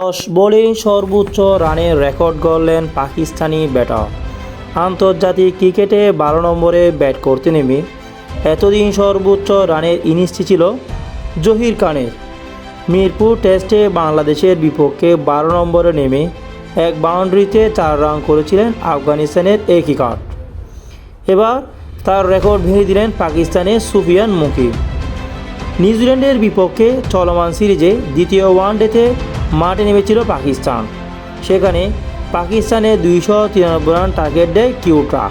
দশ বলে সর্বোচ্চ রানের রেকর্ড গড়লেন পাকিস্তানি ব্যাটার। আন্তর্জাতিক ক্রিকেটে বারো নম্বরে ব্যাট করতে নেমে এতদিন সর্বোচ্চ রানের ইনিংসটি ছিল জহির খানের। মিরপুর টেস্টে বাংলাদেশের বিপক্ষে বারো নম্বরে নেমে এক বাউন্ডারিতে চার রান করেছিলেন আফগানিস্তানের একই কাট। এবার তার রেকর্ড ভেঙে দিলেন পাকিস্তানের সুফিয়ান মুকিম। নিউজিল্যান্ডের বিপক্ষে চলমান সিরিজে দ্বিতীয় ওয়ানডেতে মাঠে নেমেছিল পাকিস্তান। সেখানে পাকিস্তানের দুইশো তিরানব্বই রান টার্গেট দেয় কিউটরা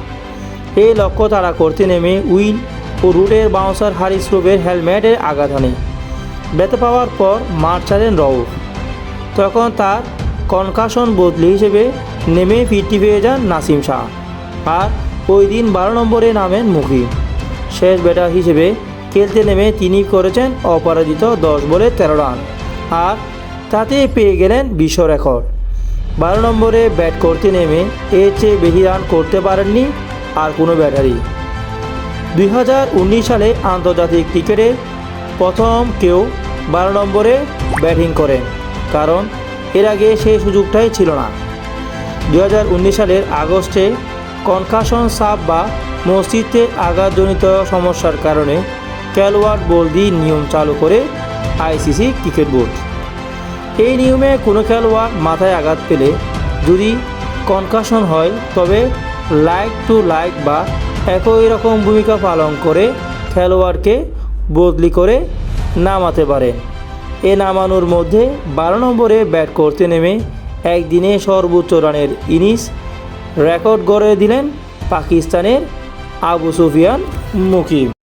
এই লক্ষ্য তারা করতে নেমে উইল ও রুটের বাউন্সার হারিস রুবের হেলমেটের আঘাত হানে। ব্যথা পাওয়ার পর মাঠ ছাড়েন রউফ। তখন তার কনকাশন বদলি হিসেবে নেমে ফিরতি পেয়ে যান নাসিম শাহ। আর ওই দিন বারো নম্বরে নামেন মুকিম শেষ ব্যাটার হিসেবে খেলতে নেমে তিনি করেছেন অপরাজিত দশ বলে তেরো রান। আর তাতে পেয়ে গেলেন বিশ্ব রেকর্ড। বারো নম্বরে ব্যাট করতে নেমে এর চেয়ে বেশি রান করতে পারেননি আর কোনো ব্যাটারি। দুই হাজার উনিশ সালে আন্তর্জাতিক ক্রিকেটে প্রথম কেউ বারো নম্বরে ব্যাটিং করেন, কারণ এর আগে সেই সুযোগটাই ছিল না। দু হাজার উনিশ সালের আগস্টে কনকাশন সাপ বা মসজিদে আঘাতজনিত সমস্যার কারণে ক্যালওয়ার্ড বলদি নিয়ম চালু করে আইসিসি ক্রিকেট বোর্ড। এই নিয়মে কোনো খেলোয়াড় মাথায় আঘাত পেলে যদি কনকাশন হয়, তবে লাইক টু লাইক বা একই রকম ভূমিকা পালন করে খেলোয়াড়কে বদলি করে নামাতে পারে। এ নামানোর মধ্যে বারো নম্বরে ব্যাট করতে নেমে একদিনে সর্বোচ্চ রানের ইনিংস রেকর্ড গড়ে দিলেন পাকিস্তানের আবু সুফিয়ান মুকিম।